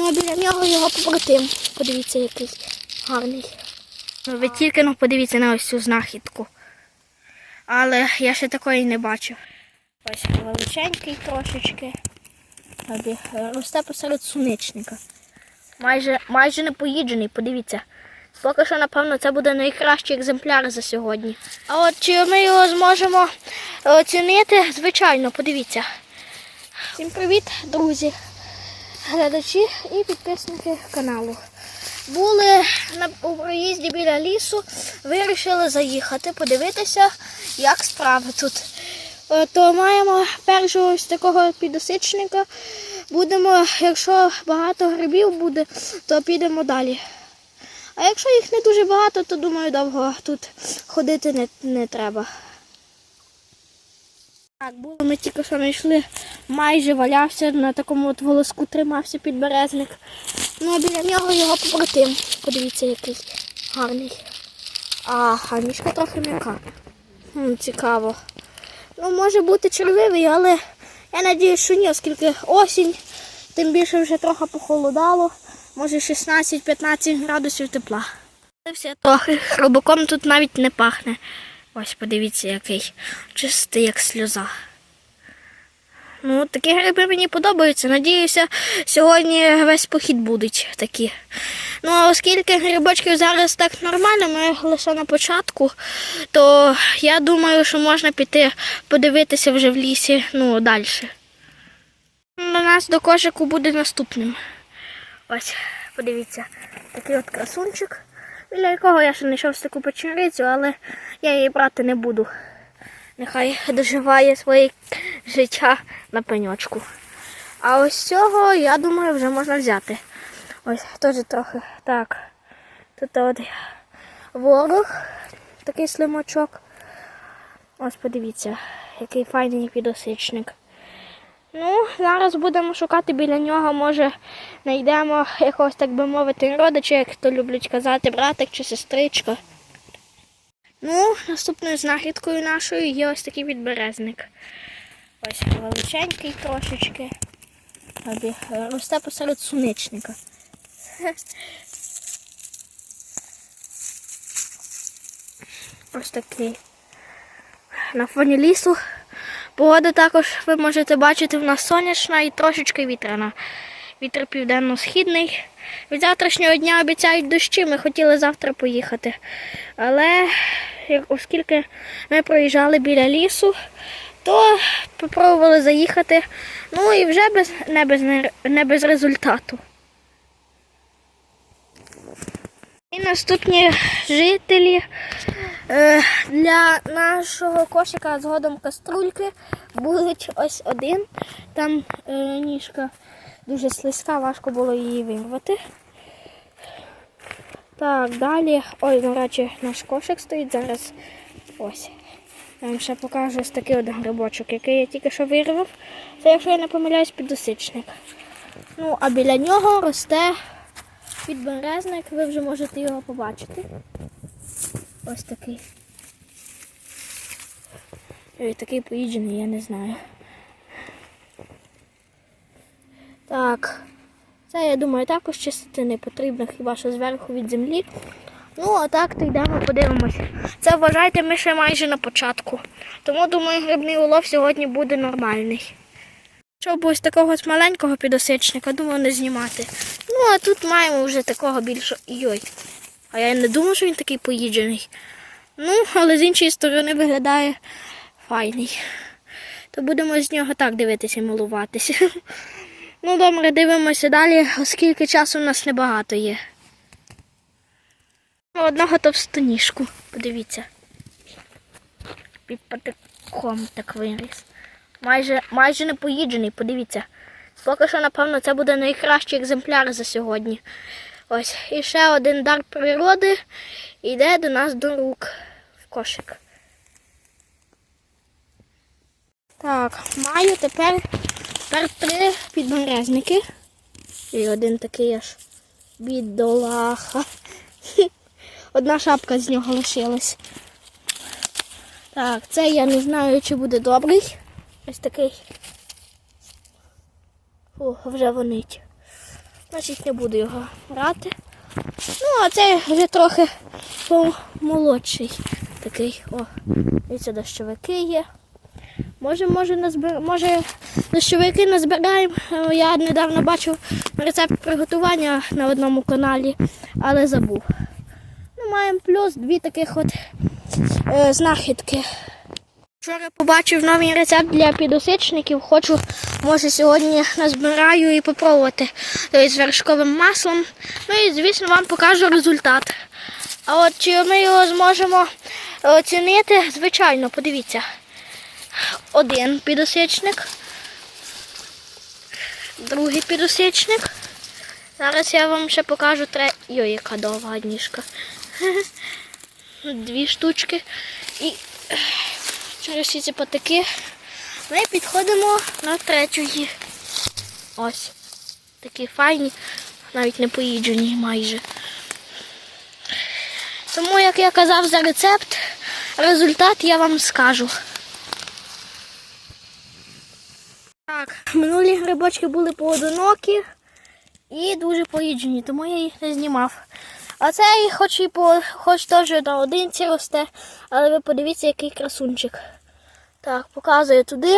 Ну, а біля нього його побратим. Подивіться, який гарний. Ну, ви тільки ну, подивіться на ось цю знахідку. Але я ще такої не бачив. Ось величенький трошечки. Росте посеред суничника. Майже, майже не поїджений, подивіться. Поки що, напевно, це буде найкращий екземпляр за сьогодні. А от чи ми його зможемо оцінити? Звичайно, подивіться. Всім привіт, друзі, глядачі і підписники каналу. Були на у проїзді біля лісу, вирішили заїхати, подивитися, як справи тут. Е, То маємо першого ось такого підосичника. Будемо, якщо багато грибів буде, то підемо далі. А якщо їх не дуже багато, то думаю, довго тут ходити не, не треба. Так, було ми тільки що знайшли, майже валявся на такому от волоску тримався підберезник. Ну а біля нього його побратим. Подивіться, який гарний. А, а мішка трохи м'яка. Хм, цікаво. Ну, може бути червивий, але я надіюсь, що ні, оскільки осінь, тим більше вже трохи похолодало. Може 16-15 градусів тепла. Все трохи робоком тут навіть не пахне. Ось подивіться, який чистий, як сльоза. Ну, такі гриби мені подобаються. Надіюся, сьогодні весь похід будуть такі. Ну, а оскільки грибочків зараз так нормально, ми лише на початку, то я думаю, що можна піти подивитися вже в лісі ну, далі. До нас до кошику буде наступним. Ось, подивіться, такий от красунчик, біля якого я ще знайшов таку печерицю, але я її брати не буду. Нехай доживає своє життя на пеньочку. А ось цього, я думаю, вже можна взяти. Ось, теж трохи. Так. Тут от ворог, такий слимачок. Ось подивіться, який файний підосичник. Ну, зараз будемо шукати біля нього, може знайдемо якогось, так би мовити, родича, як то люблять казати, братик чи сестричка. Ну, наступною знахідкою нашою є ось такий підберезник. Ось величенький трошечки. Росте посеред суничника. Ось такий. На фоні лісу. Погода також ви можете бачити в нас сонячна і трошечки вітряна. Вітер південно-східний. Від завтрашнього дня обіцяють дощі, ми хотіли завтра поїхати. Але оскільки ми проїжджали біля лісу, то спробували заїхати. Ну і вже без, не, без, не без результату. І наступні жителі для нашого кошика згодом каструльки будуть ось один. Там е, ніжка дуже слизька, важко було її вирвати. Так, далі. Ой, до речі, наш кошик стоїть зараз. Ось. Я вам ще покажу ось такий от грибочок, який я тільки що вирвав. Це, якщо я не помиляюсь, підосичник. Ну, а біля нього росте підберезник, ви вже можете його побачити. Ось такий. Ой, такий поїджений, я не знаю. Так. Це, я думаю, також чистити не потрібно, хіба що зверху від землі. Ну, а так то йдемо, подивимося. Це вважайте, ми ще майже на початку. Тому, думаю, грибний улов сьогодні буде нормальний. Щоб ось такого маленького підосичника, думаю, не знімати. Ну, а тут маємо вже такого більшого. Йой. А я не думав, що він такий поїджений. Ну, але з іншої сторони виглядає файний. То будемо з нього так дивитися і милуватися. Ну, добре, дивимося далі, оскільки часу у нас небагато є. Одного товстоніжку, подивіться. Під патиком так виріс. Майже, майже не поїджений, подивіться. Поки що, напевно, це буде найкращий екземпляр за сьогодні. Ось. І ще один дар природи йде до нас до рук в кошик. Так, маю тепер, тепер три підберезники. І один такий аж бідолаха. Одна шапка з нього лишилась. Так, це я не знаю, чи буде добрий. Ось такий. Фу, вже вонить. Значить не буду його брати. Ну, а цей вже трохи помолодший такий. О, дивіться, дощовики є. Може, може, назбир... може дощовики назбираємо. Е, Я недавно бачив рецепт приготування на одному каналі, але забув. Ну, маємо плюс дві таких от е, знахідки. Вчора побачив новий рецепт для підосичників. Хочу, може, сьогодні назбираю і попробувати Тобто з вершковим маслом. Ну і, звісно, вам покажу результат. А от чи ми його зможемо оцінити, звичайно, подивіться. Один підосичник, другий підосичник. Зараз я вам ще покажу третій. Йой, яка довга ніжка. Дві штучки. І через всі ці патики ми підходимо на третьої. Ось. Такі файні, навіть не поїджені майже. Тому, як я казав за рецепт, результат я вам скажу. Так, минулі грибочки були поодинокі і дуже поїджені, тому я їх не знімав. А цей хоч і по, хоч теж на одинці росте, але ви подивіться, який красунчик. Так, показую туди.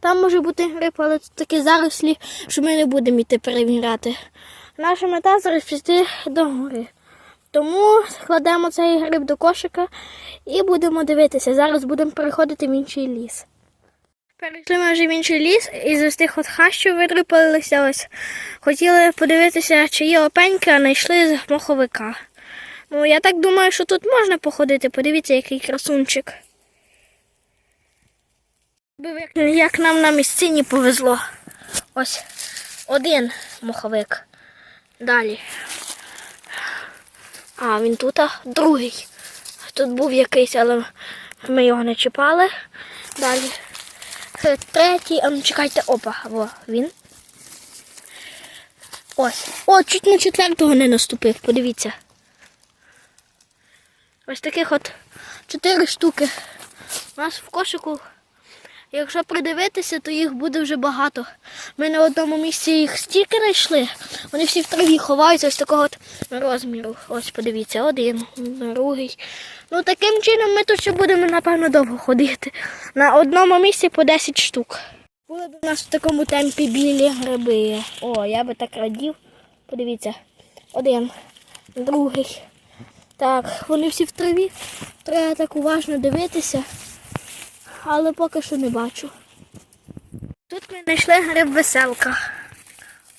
Там може бути гриб, але тут такі зарослі, що ми не будемо йти перевіряти. Наша мета зараз піти до гори. Тому складемо цей гриб до кошика і будемо дивитися. Зараз будемо переходити в інший ліс. Перейшли ми вже в інший ліс і з тих от хащів витрипалися ось. Хотіли подивитися, чи є опеньки, а знайшли з моховика. Ну, я так думаю, що тут можна походити. Подивіться, який красунчик. Як нам на місцині повезло. Ось один моховик. Далі. А, він тут, а другий. Тут був якийсь, але ми його не чіпали. Далі. Третій, а ну чекайте, опа, во, він. Ось. О, чуть на четвертого не наступив, подивіться. Ось таких от чотири штуки. У нас в кошику. Якщо придивитися, то їх буде вже багато. Ми на одному місці їх стільки знайшли. Вони всі в траві ховаються ось такого от розміру. Ось подивіться, один, другий. Ну таким чином ми тут ще будемо, напевно, довго ходити. На одному місці по 10 штук. Були б у нас в такому темпі білі гриби. О, я би так радів. Подивіться. Один, другий. Так, вони всі в траві. Треба так уважно дивитися але поки що не бачу. Тут ми знайшли гриб веселка.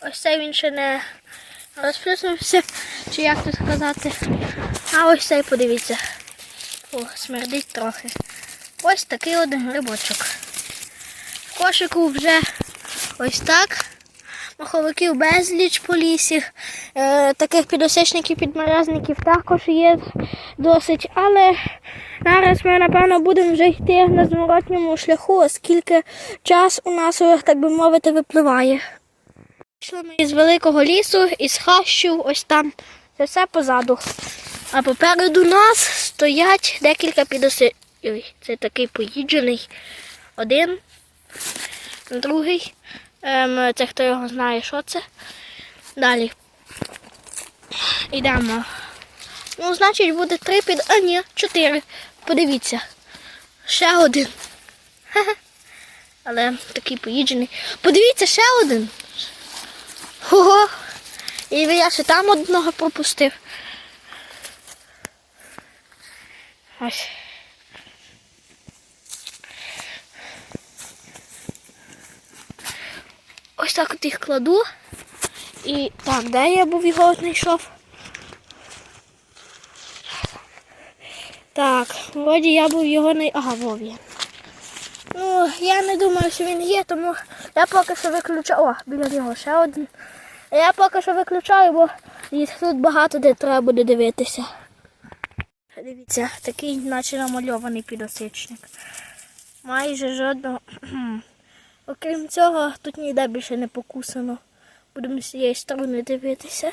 Ось цей він ще не розплюснувся, чи як тут сказати. А ось цей подивіться. О, смердить трохи. Ось такий один грибочок. В кошику вже ось так. Маховиків безліч по лісі. Е, таких підосичників, підморозників також є досить. Але зараз ми, напевно, будемо вже йти на зворотньому шляху, оскільки час у нас, так би мовити, випливає. Пішли ми із великого лісу, із хащів, ось там. Це все позаду. А попереду нас стоять декілька підоси. Ой, це такий поїджений. Один, другий. Ем, це хто його знає, що це. Далі. Йдемо. Ну, значить, буде три під. А, ні, чотири. Подивіться. Ще один. Але такий поїджений. Подивіться, ще один. Ого. І я ще там одного пропустив. Ось. Ось так от їх кладу. І так, де я був його знайшов? Так, вроді я був його не... Ага, Вові. Ну, я не думаю, що він є, тому я поки що виключаю. О, біля нього ще один. Я поки що виключаю, бо їх тут багато де треба буде дивитися. Дивіться, такий наче намальований підосичник. Майже жодного. Окрім цього, тут ніде більше не покусано. Будемо з цієї сторони дивитися.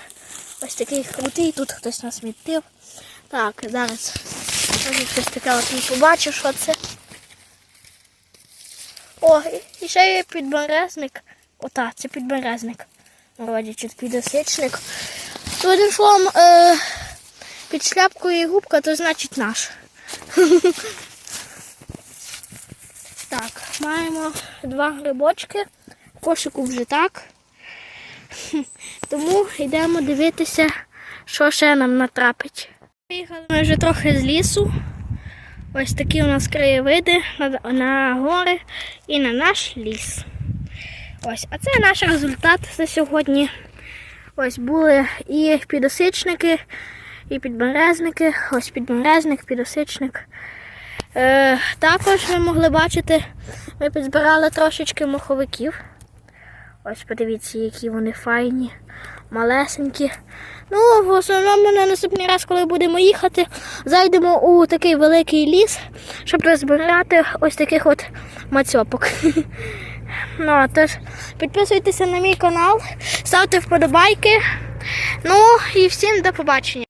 Ось такий крутий, тут хтось насмітив. Так, зараз щось таке от не побачу, що це. О, і ще є підберезник. Ота, це підберезник. Родичі підосичник. То одним словом, е, під шляпкою і губка, то значить наш. Так, маємо два грибочки. Кошику вже так. Тому йдемо дивитися, що ще нам натрапить. Приїхали ми вже трохи з лісу. Ось такі у нас краєвиди на, на гори і на наш ліс. Ось, а це наш результат за сьогодні. Ось були і підосичники, і підберезники. Ось підберезник, підосичник. Е, також ви могли бачити, ми підзбирали трошечки моховиків. Ось подивіться, які вони файні, малесенькі. Ну, в основному на наступний раз, коли будемо їхати, зайдемо у такий великий ліс, щоб розбирати ось таких от мацьопок. Ну, тож підписуйтеся на мій канал, ставте вподобайки. Ну і всім до побачення.